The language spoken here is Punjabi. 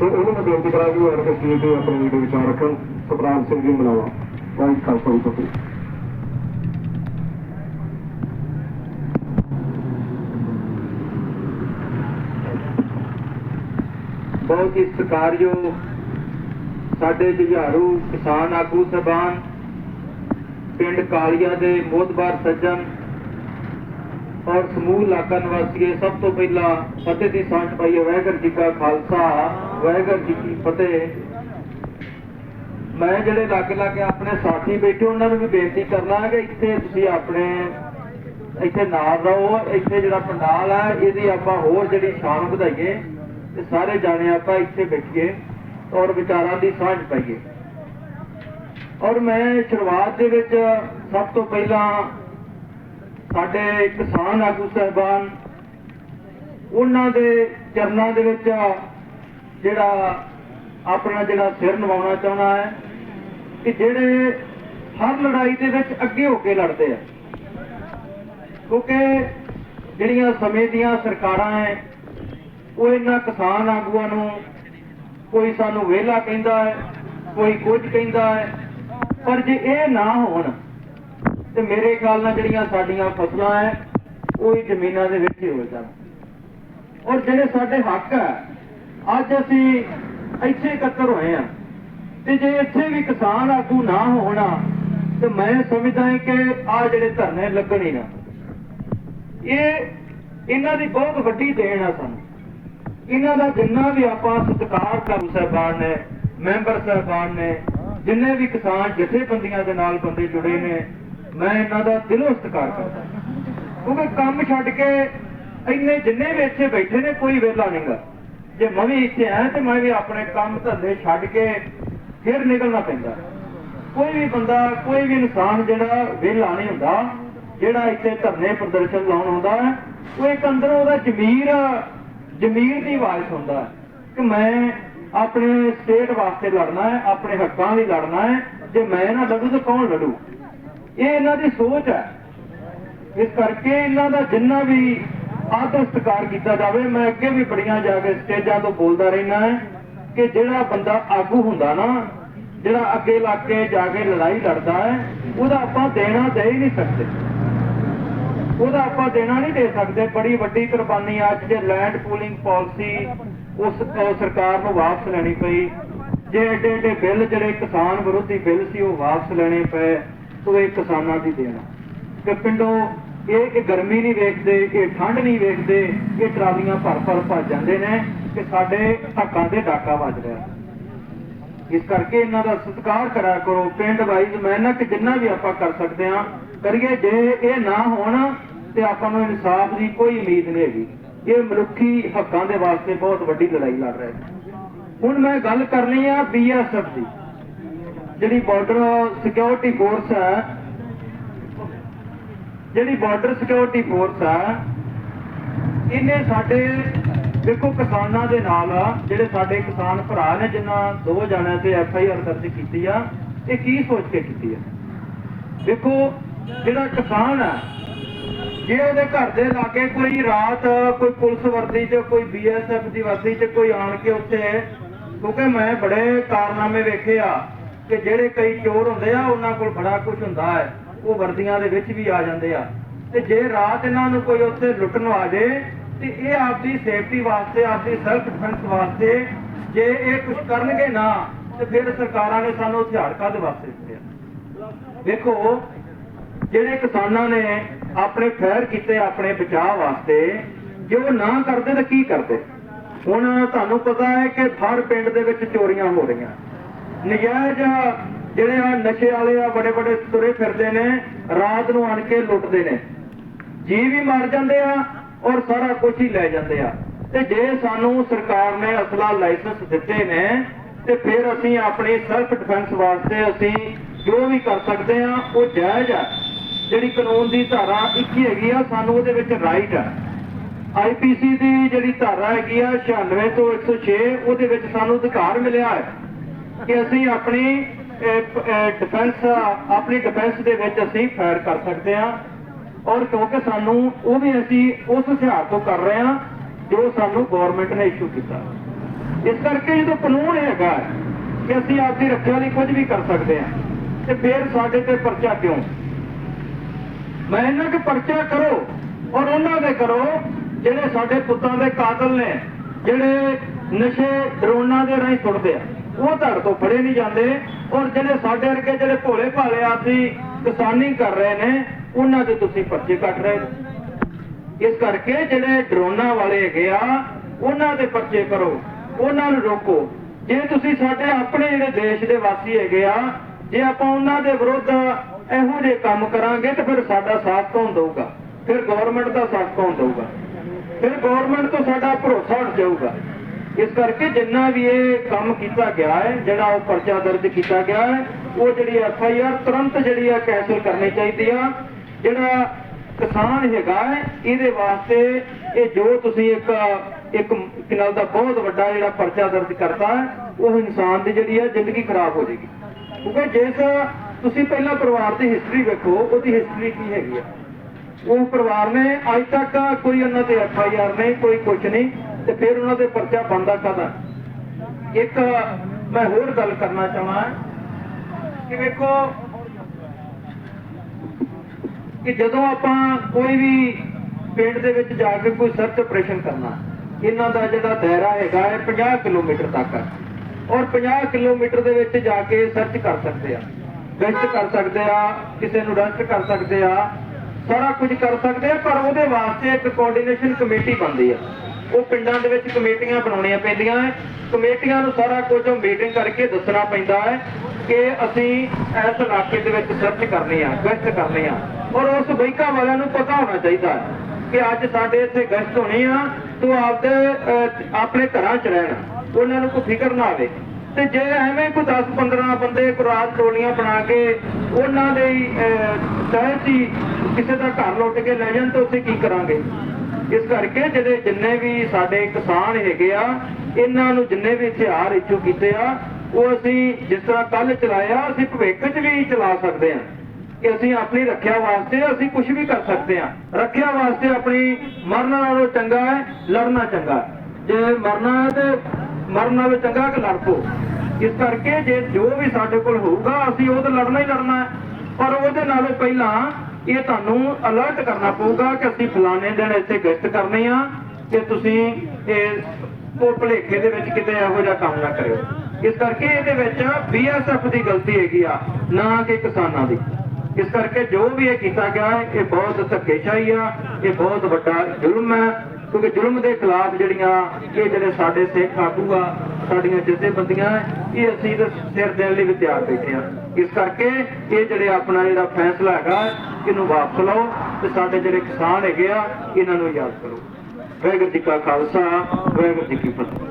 ਤੇ ਉਹਨੂੰ ਮੈਂ ਬੇਨਤੀ ਕਰਾਂ ਉਹ ਐਡਵੋਕੇਟ ਜੀ ਤੇ ਆਪਣੇ ਜਿਹੜੇ ਵਿਚਾਰ ਰੱਖਣ ਸਤਨਾਮ ਸਿੰਘ ਜੀ ਮਲਾਵਾ ਵਾਹਿਗੁਰੂ ਖਾਲਸਾ ਜੀ ਫਤਿਹ। ਬਹੁਤ ਹੀ ਸਤਿਕਾਰਯੋਗ ਸਾਡੇ ਜੁਝਾਰੂ ਕਿਸਾਨ ਆਗੂ ਸਭਾਨ ਪਿੰਡ ਕਾਲੀਆ ਦੇ ਮੋਦਬਾਰ ਸੱਜਣ ਔਰ ਸਮੂਹ ਇਲਾਕਾ ਨਿਵਾਸੀਏ ਸਭ ਤੋਂ ਪਹਿਲਾਂ ਫਤਿਹ ਦੀ ਸਾਂਝ ਪਾਈਏ ਵਾਹਿਗੁਰੂ ਜੀ ਕਾ ਖਾਲਸਾ। ਵਾਹਿਗੁਰੂ ਜੀ ਕੀ ਫਤਿਹ। ਮੈਂ ਜਿਹੜੇ ਲਾਗੇ ਲਾਗੇ ਆਪਣੇ ਸਾਥੀ ਬੈਠੇ, ਉਹਨਾਂ ਨੂੰ ਵੀ ਬੇਨਤੀ ਕਰਨਾ ਹੈ ਕਿ ਇੱਥੇ ਤੁਸੀਂ ਆਪਣੇ, ਇੱਥੇ ਨਾਲ ਰਹੋ, ਇੱਥੇ ਜਿਹੜਾ ਪੰਡਾਲ ਹੈ ਇਹਦੀ ਆਪਾਂ ਹੋਰ ਜਿਹੜੀ ਸ਼ਾਨ ਵਧਾਈਏ, ਤੇ ਸਾਰੇ ਜਾਣੇ ਆਪਾਂ ਇੱਥੇ ਬੈਠੀਏ ਔਰ ਵਿਚਾਰਾਂ ਦੀ ਸਾਂਝ ਪਾਈਏ। ਔਰ ਮੈਂ ਸ਼ੁਰੂਆਤ ਦੇ ਵਿੱਚ ਸਭ ਤੋਂ ਪਹਿਲਾਂ ਸਾਡੇ ਕਿਸਾਨ ਆਗੂ ਸਹਿਬਾਨ, ਉਹਨਾਂ ਦੇ ਚਰਨਾਂ ਦੇ ਵਿੱਚ ਜਿਹੜਾ ਆਪਣਾ ਜਿਹੜਾ ਸਿਰ ਨਵਾਉਣਾ ਚਾਹੁੰਦਾ ਹੈ ਕਿ ਜਿਹੜੇ ਹਰ ਲੜਾਈ ਦੇ ਵਿੱਚ ਅੱਗੇ ਹੋ ਕੇ ਲੜਦੇ ਆ। ਕਿਉਂਕਿ ਜਿਹੜੀਆਂ ਸਮੇਂ ਦੀਆਂ ਸਰਕਾਰਾਂ ਹੈ ਉਹ ਇਹਨਾਂ ਕਿਸਾਨ ਆਗੂਆਂ ਨੂੰ ਕੋਈ ਸਾਨੂੰ ਵਿਹਲਾ ਕਹਿੰਦਾ ਹੈ, ਕੋਈ ਕੁਝ ਕਹਿੰਦਾ ਹੈ। ਪਰ ਜੇ ਇਹ ਨਾ ਹੋਣ, ਤੇ ਮੇਰੇ ਖਿਆਲ ਨਾਲ ਜਿਹੜੀਆਂ ਸਾਡੀਆਂ ਫਸਲਾਂ ਹੈ ਉਹ ਹੀ ਜ਼ਮੀਨਾਂ ਦੇ ਵਿੱਚ ਹੀ ਹੋ ਜਾਣ। ਔਰ ਜਿਹੜੇ ਸਾਡੇ ਹੱਕ ਹੈ ਅੱਜ ਅਸੀਂ ਇੱਥੇ ਇਕੱਤਰ ਹੋਏ ਆ ਤੇ ਜੇ ਇੱਥੇ ਵੀ ਕਿਸਾਨ ਆਗੂ ਨਾ ਹੋਣਾ, ਤੇ ਮੈਂ ਸਮਝਦਾ ਹਾਂ ਕਿ ਆ ਜਿਹੜੇ ਧਰਨੇ ਲੱਗਣ ਹੀ ਨਾ। ਇਹ ਇਹਨਾਂ ਦੀ ਬਹੁਤ ਵੱਡੀ ਦੇਣ ਆ ਸਾਨੂੰ। ਇਹਨਾਂ ਦਾ ਜਿੰਨਾ ਵੀ ਆਪਾਂ ਸਤਿਕਾਰ ਕਰ ਸਾਹਿਬਾਨ ਨੇ, ਮੈਂਬਰ ਸਾਹਿਬਾਨ ਨੇ, ਜਿੰਨੇ ਵੀ ਕਿਸਾਨ ਜਥੇਬੰਦੀਆਂ ਦੇ ਨਾਲ ਬੰਦੇ ਜੁੜੇ ਨੇ, ਮੈਂ ਇਹਨਾਂ ਦਾ ਦਿਲੋਂ ਸਤਿਕਾਰ ਕਰਦਾ ਕਿਉਂਕਿ ਕੰਮ ਛੱਡ ਕੇ ਇੰਨੇ ਜਿੰਨੇ ਵੀ ਇੱਥੇ ਬੈਠੇ ਨੇ, ਕੋਈ ਵੇਲਾ ਨਹੀਂਗਾ ਜੇ ਮੈਂ ਵੀ ਇੱਥੇ ਆ ਤੇ ਮੈਂ ਵੀ ਆਪਣੇ ਕੰਮ ਧੰਦੇ ਛੱਡ ਕੇ ਫਿਰ ਨਿਕਲਣਾ ਪੈਂਦਾ। ਕੋਈ ਵੀ ਬੰਦਾ, ਕੋਈ ਵੀ ਇਨਸਾਨ ਜਿਹੜਾ ਵਿਹਲਾ ਨਹੀਂ ਹੁੰਦਾ, ਜਿਹੜਾ ਇੱਥੇ ਧਰਨੇ ਪ੍ਰਦਰਸ਼ਨ ਲਾਉਣ ਆਉਂਦਾ ਹੈ ਉਹ ਇੱਕ ਅੰਦਰੋਂ ਉਹਦਾ ਜ਼ਮੀਰ ਜ਼ਮੀਰ ਦੀ ਆਵਾਜ਼ ਸੁਣਦਾ ਕਿ ਮੈਂ ਆਪਣੇ ਸਟੇਟ ਵਾਸਤੇ ਲੜਨਾ ਹੈ, ਆਪਣੇ ਹੱਕਾਂ ਲਈ ਲੜਨਾ ਹੈ, ਜੇ ਮੈਂ ਨਾ ਲੜੂ ਤਾਂ ਕੌਣ ਲੜੂ? ਇਹ ਇਹਨਾਂ ਦੀ ਸੋਚ ਹੈ। ਇਸ ਕਰਕੇ ਇਹਨਾਂ ਦਾ ਜਿੰਨਾ ਵੀ ਆਦਰ ਸਤਿਕਾਰ ਕੀਤਾ ਜਾਵੇ, ਮੈਂ ਅੱਗੇ ਵੀ ਬੜੀਆਂ ਜਾ ਕੇ ਸਟੇਜਾਂ ਤੋਂ ਬੋਲਦਾ ਰਹਿਣਾ ਹੈ ਕਿ ਜਿਹੜਾ ਬੰਦਾ ਆਗੂ ਹੁੰਦਾ ਨਾ, ਜਿਹੜਾ ਅੱਗੇ ਲੱਗ ਕੇ ਜਾ ਕੇ ਲੜਾਈ ਲੜਦਾ ਹੈ, ਉਹਦਾ ਆਪਾਂ ਦੇਣਾ ਦੇ ਹੀ ਨਹੀਂ ਸਕਦੇ। ਉਹਦਾ ਆਪਾਂ ਦੇਣਾ ਨਹੀਂ ਦੇ ਸਕਦੇ। ਬੜੀ ਵੱਡੀ ਕੁਰਬਾਨੀ ਅੱਜ ਜੇ ਲੈਂਡ ਪੂਲਿੰਗ ਪਾਲਿਸੀ ਉਸ ਸਰਕਾਰ ਨੂੰ ਵਾਪਸ ਲੈਣੀ ਪਈ, ਜੇ ਏਡੇ ਏਡੇ ਬਿੱਲ, ਜਿਹੜੇ ਕਿਸਾਨ ਵਿਰੋਧੀ ਬਿੱਲ ਸੀ, ਉਹ ਵਾਪਸ ਲੈਣੇ ਪਏ, ਉਹ ਇਹ ਕਿਸਾਨਾਂ ਦੀ ਦੇਣਾ। ਕਿ ਪਿੰਡੋਂ ਇਹ ਕਿ ਗਰਮੀ ਨਹੀਂ ਵੇਖਦੇ, ਇਹ ਠੰਡ ਨਹੀਂ ਵੇਖਦੇ, ਇਹ ਟਰਾਲੀਆਂ ਭਰ ਭਰ ਭੱਜ ਜਾਂਦੇ ਨੇ ਕਿ ਸਾਡੇ ਹੱਕਾਂ ਦੇ ਡਾਕਾ ਵੱਜ ਰਿਹਾ। ਇਸ ਕਰਕੇ ਇਹਨਾਂ ਦਾ ਸਤਿਕਾਰ ਕਰਿਆ ਕਰੋ, ਪਿੰਡ ਵਾਈਜ਼ ਮਿਹਨਤ ਜਿੰਨਾ ਵੀ ਆਪਾਂ ਕਰ ਸਕਦੇ ਹਾਂ, ਕਰੀਏ ਜੇ ਇਹ ਨਾ ਹੋਣ ਤੇ ਆਪਾਂ ਨੂੰ ਇਨਸਾਫ ਦੀ ਕੋਈ ਉਮੀਦ ਨਹੀਂ ਹੈਗੀ। ਇਹ ਮਨੁੱਖੀ ਹੱਕਾਂ ਦੇ ਵਾਸਤੇ ਬਹੁਤ ਵੱਡੀ ਲੜਾਈ ਲੜ ਰਹੇ ਹੁਣ ਮੈਂ ਗੱਲ ਕਰਨੀ ਆ ਬੀਐਸਐਫ ਦੀ, ਜਿਹੜੀ ਬਾਰਡਰ ਸਿਕਿਉਰਿਟੀ ਫੋਰਸ ਹੈ ਜਿਹੜੀ ਬਾਰਡਰ ਸਿਕਿਉਰਿਟੀ ਫੋਰਸ ਹੈ ਇਹਨੇ ਸਾਡੇ, ਦੇਖੋ ਕਿਸਾਨਾਂ ਦੇ ਨਾਲ ਜਿਹੜੇ ਸਾਡੇ ਕਿਸਾਨ ਭਰਾ ਨੇ, ਜਿਨ੍ਹਾਂ ਦੋ ਜਣਿਆਂ ਤੇ ਐਫ ਆਈ ਆਰ ਦਰਜ ਕੀਤੀ ਆ, ਇਹ ਕੀ ਸੋਚ ਕੇ ਕੀਤੀ ਆ? ਦੇਖੋ, ਜਿਹੜਾ ਕਿਸਾਨ ਆ, ਜੇ ਉਹਦੇ ਘਰ ਦੇ ਲਾਗੇ ਕੋਈ ਰਾਤ, ਕੋਈ ਪੁਲਿਸ ਵਰਦੀ 'ਚ, ਕੋਈ ਬੀਐਸਐਫ ਦੀ ਵਰਦੀ 'ਚ ਕੋਈ ਆਣ ਕੇ ਉੱਥੇ, ਕਿਉਂਕਿ ਮੈਂ ਬੜੇ ਕਾਰਨਾਮੇ ਵੇਖੇ ਆ, ਕਿ ਜਿਹੜੇ ਕਈ ਚੋਰ ਹੁੰਦੇ ਆ, ਉਹਨਾਂ ਕੋਲ ਬੜਾ ਕੁਝ ਹੁੰਦਾ ਹੈ। ਉਹ ਵਰਦੀਆਂ ਦੇ ਵਿੱਚ ਵੀ ਆ ਜਾਂਦੇ ਆ। ਤੇ ਜੇ ਰਾਤ ਇਹਨਾਂ ਨੂੰ ਕੋਈ ਉੱਥੇ ਲੁੱਟਣ ਆ ਜੇ ਤੇ ਇਹ ਆਪਦੀ ਸੇਫਟੀ ਵਾਸਤੇ, ਆਪਦੀ ਸੈਲਫ ਡਿਫੈਂਸ ਵਾਸਤੇ ਜੇ ਇਹ ਕੁਝ ਕਰਨਗੇ ਨਾ, ਤੇ ਫਿਰ ਸਰਕਾਰਾਂ ਨੇ ਸਾਨੂੰ ਹਥਿਆਰ ਕਾਹਦੇ ਵਾਸਤੇ ਦਿੱਤੇ ਆ? ਦੇਖੋ ਜਿਹੜੇ ਕਿਸਾਨਾਂ ਨੇ ਆਪਣੇ ਫੈਰ ਕੀਤੇ ਆਪਣੇ ਬਚਾਅ ਵਾਸਤੇ, ਜੇ ਉਹ ਨਾ ਕਰਦੇ ਤਾਂ ਕੀ ਕਰਦੇ? ਹੁਣ ਤੁਹਾਨੂੰ ਪਤਾ ਹੈ ਕਿ ਹਰ ਪਿੰਡ ਦੇ ਵਿੱਚ ਚੋਰੀਆਂ ਹੋ ਰਹੀਆਂ। ਨਜਾਇਜ਼ ਜਿਹੜੇ ਆ ਨਸ਼ੇ ਵਾਲੇ ਆ ਬੜੇ ਬੜੇ ਤੁਰੇ ਫਿਰਦੇ ਨੇ, ਰਾਤ ਨੂੰ ਆਣ ਕੇ ਲੁੱਟਦੇ ਨੇ। ਜੀ ਵੀ ਮਰ ਜਾਂਦੇ ਆ ਔਰ ਸਾਰਾ ਕੁਝ ਹੀ ਲੈ ਜਾਂਦੇ ਆ। ਤੇ ਜੇ ਸਾਨੂੰ ਸਰਕਾਰ ਨੇ ਅਸਲਾ ਲਾਇਸੈਂਸ ਦਿੱਤੇ ਨੇ, ਤੇ ਫਿਰ ਅਸੀਂ ਆਪਣੀ ਸੈਲਫ ਡਿਫੈਂਸ ਵਾਸਤੇ ਅਸੀਂ ਜੋ ਵੀ ਕਰ ਸਕਦੇ ਆ, ਉਹ ਜਾਇਜ਼ ਆ। ਜਿਹੜੀ ਕਾਨੂੰਨ ਦੀ ਧਾਰਾ 21 ਹੈਗੀ ਆ, ਸਾਨੂੰ ਉਹਦੇ ਵਿੱਚ ਰਾਈਟ ਆ। ਆਈਪੀਸੀ ਦੀ ਜਿਹੜੀ ਧਾਰਾ ਹੈਗੀ ਆ 96 ਤੋਂ 106 ਉਹਦੇ ਵਿੱਚ ਸਾਨੂੰ ਅਧਿਕਾਰ ਮਿਲਿਆ ਹੈ ਕਿ ਅਸੀਂ ਆਪਣੀ ਡਿਫੈਂਸ ਆਪਣੀ ਡਿਫੈਂਸ ਦੇ ਵਿੱਚ ਅਸੀਂ ਫਾਇਰ ਕਰ ਸਕਦੇ ਹਾਂ ਔਰ ਕਿਉਂਕਿ ਸਾਨੂੰ ਉਹ ਵੀ ਅਸੀਂ ਉਸ ਹਥਿਆਰ ਤੋਂ ਕਰ ਰਹੇ ਹਾਂ ਜੋ ਸਾਨੂੰ ਗਵਰਨਮੈਂਟ ਨੇ ਇਸ਼ੂ ਕੀਤਾ। ਇਸ ਕਰਕੇ ਜਦੋਂ ਕਾਨੂੰਨ ਹੈਗਾ ਕਿ ਅਸੀਂ ਆਪਦੀ ਰੱਖਿਆ ਲਈ ਕੁਝ ਵੀ ਕਰ ਸਕਦੇ ਹਾਂ ਤੇ ਫਿਰ ਸਾਡੇ ਤੇ ਪਰਚਾ ਕਿਉਂ? ਮੈਂ ਇਹਨਾਂ ਕਿ ਪਰਚਾ ਕਰੋ ਔਰ ਉਹਨਾਂ ਦੇ ਕਰੋ, ਜਿਹੜੇ ਸਾਡੇ ਪੁੱਤਾਂ ਦੇ ਕਾਤਲ ਨੇ, ਜਿਹੜੇ ਨਸ਼ੇ, ਡਰੋਨਾਂ ਦੇ ਰਾਹੀਂ ਸੁੱਟਦੇ ਆ। ਉਹ ਧੜ ਤੋਂ ਫੜੇ ਨਹੀਂ ਜਾਂਦੇ। ਔਰ ਜਿਹੜੇ ਸਾਡੇ ਵਰਗੇ ਜਿਹੜੇ ਭੋਲੇ ਭਾਲੇ ਆਦਮੀ ਕਿਸਾਨੀ ਕਰ ਰਹੇ ਨੇ, ਉਹਨਾਂ ਦੇ ਤੁਸੀਂ ਪਰਚੇ ਕੱਟ ਰਹੇ ਹੋ। ਇਸ ਕਰਕੇ ਜਿਹੜੇ ਡਰੋਨਾਂ ਵਾਲੇ ਹੈਗੇ ਆ, ਉਹਨਾਂ ਦੇ ਪਰਚੇ ਕਰੋ, ਉਹਨਾਂ ਨੂੰ ਰੋਕੋ। ਜੇ ਤੁਸੀਂ ਸਾਡੇ ਆਪਣੇ ਜਿਹੜੇ ਦੇਸ਼ ਦੇ ਵਾਸੀ ਹੈਗੇ ਆ, ਜੇ ਆਪਾਂ ਉਹਨਾਂ ਦੇ ਵਿਰੁੱਧ ਇਹੋ ਜਿਹੇ ਕੰਮ ਕਰਾਂਗੇ, ਤਾਂ ਫਿਰ ਸਾਡਾ ਸਾਥ ਕੌਣ ਦਊਗਾ? ਫਿਰ ਗਵਰਨਮੈਂਟ ਦਾ ਸਾਥ ਕੌਣ ਦਊਗਾ? ਫਿਰ ਗਵਰਨਮੈਂਟ ਤੋਂ ਸਾਡਾ ਭਰੋਸਾ ਉੱਠ ਜਾਊਗਾ। ਇਸ ਕਰਕੇ ਜਿੰਨਾ ਵੀ ਇਹ ਕੰਮ ਕੀਤਾ ਗਿਆ ਹੈ, ਜਿਹੜਾ ਉਹ ਪਰਚਾ ਦਰਜ ਕੀਤਾ ਗਿਆ ਹੈ, ਉਹ ਜਿਹੜੀ ਐਫ ਆਈ ਆਰ ਤੁਰੰਤ ਜਿਹੜੀ ਆ ਕੈਂਸਲ ਕਰਨੀ ਚਾਹੀਦੀ ਆ। ਜਿਹੜਾ ਕਿਸਾਨ ਹੈਗਾ ਇਹਦੇ ਵਾਸਤੇ ਇਹ ਜੋ ਤੁਸੀਂ ਇੱਕ ਇੱਕ ਕਿਨਾਲ ਦਾ ਬਹੁਤ ਵੱਡਾ ਜਿਹੜਾ ਪਰਚਾ ਦਰਜ ਕਰਤਾ ਉਹ ਇਨਸਾਨ ਦੀ ਜਿਹੜੀ ਹੈ ਜ਼ਿੰਦਗੀ ਖਰਾਬ ਹੋ ਜਾਏਗੀ। ਕਿਉਂਕਿ ਜਿਸ ਤੁਸੀਂ ਪਹਿਲਾਂ ਪਰਿਵਾਰ ਦੀ ਹਿਸਟਰੀ ਵੇਖੋ, ਉਹਦੀ ਹਿਸਟਰੀ ਕੀ ਹੈਗੀ ਆ? ਉਹ ਪਰਿਵਾਰ ਨੇ ਅੱਜ ਤੱਕ ਕੋਈ ਉਹਨਾਂ ਤੇ ਐਫ ਆਈ ਆਰ ਨਹੀਂ, ਕੋਈ ਕੁਝ ਨਹੀਂ। ਤੇ ਫਿਰ ਉਹਨਾਂ ਦੇ ਪਰਚਾ ਬੰਦਾ ਕਦਾ ਇੱਕ ਮੈਂ ਹੋਰ ਗੱਲ ਕਰਨਾ ਚਾਹਣਾ ਕਿ ਵੇਖੋ, ਕਿ ਜਦੋਂ ਆਪਾਂ ਕੋਈ ਵੀ ਪਿੰਡ ਦੇ ਵਿੱਚ ਜਾ ਕੇ ਕੋਈ ਸਰਚ ਆਪਰੇਸ਼ਨ ਕਰਨਾ, ਇਹਨਾਂ ਦਾ ਜਿਹੜਾ ਦਾਇਰਾ ਹੈਗਾ ਹੈ 50 ਕਿਲੋਮੀਟਰ ਤੱਕ ਹੈ ਔਰ 50 ਕਿਲੋਮੀਟਰ ਦੇ ਵਿੱਚ ਜਾ ਕੇ ਸਰਚ ਕਰ ਸਕਦੇ ਆ। ਗਸ਼ਤ ਕਰ ਸਕਦੇ ਆ, ਕਿਸੇ ਨੂੰ ਅਰੈਸਟ ਕਰ ਸਕਦੇ ਆ, ਸਾਰਾ ਕੁਝ ਕਰ ਸਕਦੇ ਆ, ਪਰ ਉਹਦੇ ਵਾਸਤੇ ਇੱਕ ਕੋਆਰਡੀਨੇਸ਼ਨ ਕਮੇਟੀ ਬਣਦੀ ਆ। ਉਹ ਪਿੰਡਾਂ ਦੇ ਵਿੱਚ ਕਮੇਟੀਆਂ ਬਣਾਉਣੀਆਂ ਪੈਂਦੀਆਂ ਹੈ। ਕਮੇਟੀਆਂ ਨੂੰ ਸਾਰਾ ਕੁਝ ਮੀਟਿੰਗ ਕਰਕੇ ਦੱਸਣਾ ਪੈਂਦਾ ਹੈ ਕਿ ਅਸੀਂ ਇਸ ਇਲਾਕੇ ਦੇ ਵਿੱਚ ਸਰਚ ਕਰਨੀ ਆ ਗਸ਼ਤ ਕਰਨੀ ਆ। ਔਰ ਉਸ ਬੈਂਕਾਂ ਵਾਲਿਆਂ ਨੂੰ ਪਤਾ ਹੋਣਾ ਚਾਹੀਦਾ ਹੈ ਕਿ ਅੱਜ ਸਾਡੇ ਇੱਥੇ ਗਸ਼ਤ ਹੋਣੀ ਆ, ਤੋ ਆਪਦੇ ਆਪਣੇ ਘਰਾਂ 'ਚ ਰਹਿਣ, ਉਹਨਾਂ ਨੂੰ ਕੋਈ ਫਿਕਰ ਨਾ ਆਵੇ। ਤੇ ਜੇ ਐਵੇਂ ਕੋਈ 10 15 ਬੰਦੇ ਕੁਰਾਤ ਟੋਲੀਆਂ ਬਣਾ ਕੇ ਉਹਨਾਂ ਦੇ ਤਹਿਤ ਹੀ ਕਿਸੇ ਦਾ ਘਰ ਲੁੱਟ ਕੇ ਲੈ ਜਾਣ, ਤਾਂ ਉੱਥੇ ਕੀ ਕਰਾਂਗੇ? ਇਸ ਕਰਕੇ ਜਿਹੜੇ ਜਿੰਨੇ ਵੀ ਸਾਡੇ ਕਿਸਾਨ ਹੈਗੇ ਆ, ਇਹਨਾਂ ਨੂੰ ਜਿੰਨੇ ਵੀ ਹਥਿਆਰ ਇਸ਼ੂ ਕੀਤੇ ਆ, ਉਹ ਅਸੀਂ ਜਿਸ ਤਰ੍ਹਾਂ ਕੱਲ ਚਲਾਇਆ ਅਸੀਂ ਭਵਿੱਖ 'ਚ ਵੀ ਚਲਾ ਸਕਦੇ ਹਾਂ ਕਿ ਅਸੀਂ ਆਪਣੀ ਰੱਖਿਆ ਵਾਸਤੇ ਅਸੀਂ ਕੁਝ ਵੀ ਕਰ ਸਕਦੇ ਹਾਂ ਰੱਖਿਆ ਵਾਸਤੇ ਆਪਣੀ ਮਰਨ ਨਾਲੋਂ ਚੰਗਾ ਹੈ, ਲੜਨਾ ਚੰਗਾ ਜੇ ਮਰਨਾ ਹੈ ਤੇ ਮਰਨ ਨਾਲੋਂ ਚੰਗਾ ਕਿ ਲੜ ਪੋ ਇਸ ਕਰਕੇ ਜੇ ਜੋ ਵੀ ਸਾਡੇ ਕੋਲ ਹੋਊਗਾ, ਅਸੀਂ ਉਹ ਤਾਂ ਲੜਨਾ ਹੀ ਲੜਨਾ ਹੈ। ਪਰ ਉਹਦੇ ਨਾਲੋਂ ਪਹਿਲਾਂ ਇਹ ਤੁਹਾਨੂੰ ਅਲਰਟ ਕਰਨਾ ਪਊਗਾ ਕਿ ਅਸੀਂ ਫਲਾਣੇ ਦਿਨ ਇੱਥੇ ਗਸ਼ਤ ਕਰਨੀ ਆ ਕਿ ਤੁਸੀਂ ਇਹ ਉਹ ਭੁਲੇਖੇ ਦੇ ਵਿੱਚ ਕਿਤੇ ਇਹੋ ਜਿਹਾ ਕੰਮ ਨਾ ਕਰਿਓ। ਇਸ ਕਰਕੇ ਇਹਦੇ ਵਿੱਚ ਬੀਐਸਐਫ ਦੀ ਗਲਤੀ ਹੈਗੀ ਆ, ਨਾ ਕਿ ਕਿਸਾਨਾਂ ਦੀ। ਇਸ ਕਰਕੇ ਜੋ ਵੀ ਇਹ ਕੀਤਾ ਗਿਆ ਹੈ ਇਹ ਬਹੁਤ ਧੱਕੇਸ਼ਾਹੀ ਆ, ਇਹ ਬਹੁਤ ਵੱਡਾ ਜ਼ੁਲਮ ਹੈ ਕਿਉਂਕਿ ਜ਼ੁਲਮ ਦੇ ਖਿਲਾਫ ਜਿਹੜੀਆਂ ਇਹ ਜਿਹੜੇ ਸਾਡੇ ਸਿੱਖ ਆਗੂ ਆ, ਸਾਡੀਆਂ ਜਥੇਬੰਦੀਆਂ, ਇਹ ਅਸੀਂ ਸਿਰ ਦੇਣ ਲਈ ਵੀ ਤਿਆਰ ਬੈਠੇ ਆ। ਇਸ ਕਰਕੇ ਇਹ ਜਿਹੜੇ ਆਪਣਾ ਜਿਹੜਾ ਫੈਸਲਾ ਹੈਗਾ ਇਹਨੂੰ ਵਾਪਸ ਲਓ ਤੇ ਸਾਡੇ ਜਿਹੜੇ ਕਿਸਾਨ ਹੈਗੇ ਆ, ਇਹਨਾਂ ਨੂੰ ਯਾਦ ਕਰੋ। ਵਾਹਿਗੁਰੂ ਜੀ ਕਾ ਖਾਲਸਾ, ਵਾਹਿਗੁਰੂ ਜੀ ਕੀ ਫਤਿਹ।